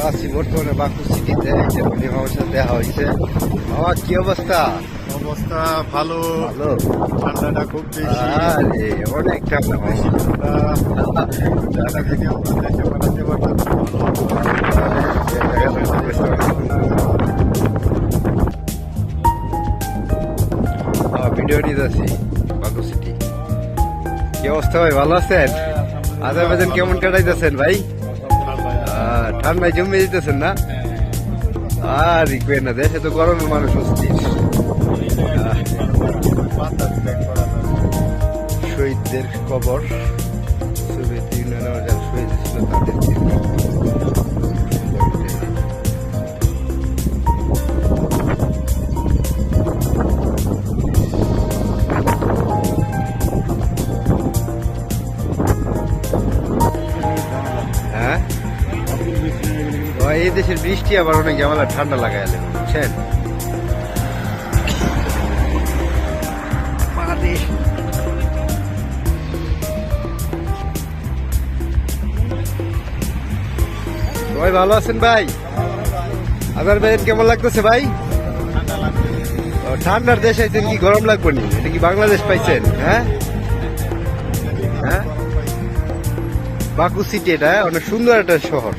আমরা আছি বর্তমানে বাঁকুড় সিটিতে যে সাথে দেখা হয়েছে। মামা কি অবস্থা? অবস্থা ভালো। ভালো? ঠান্ডাটা খুব বেশি। আরে অনেক ঠান্ডা মামা আমরা থেকে আমরা দেশে পাঠাতে পারতাম ভিডিও নিতে আছি বাঁকুড় সিটি। কি অবস্থা ভাই ভালো আছেন? আজারবাইজান কেমন কাটাইতেছেন ভাই? ঠান্ডায় জমে যেতেছেন না? আর না, দেশে তো গরমের মানুষ অস্থির। শহীদদের কবর শহীদ হ্যাঁ? ও, এই দেশের বৃষ্টি আবার অনেক জামালা ঠান্ডা লাগাই এলে। বুঝছেন? সবাই ভালো আছেন ভাই? আবার ভাই কেমন লাগতেছে ভাই? ঠান্ডার দেশ আইছেন কি গরম লাগবে নি? এটা কি বাংলাদেশ পাইছেন হ্যাঁ? হ্যাঁ? বাকু সিটি এটা অনেক সুন্দর একটা শহর।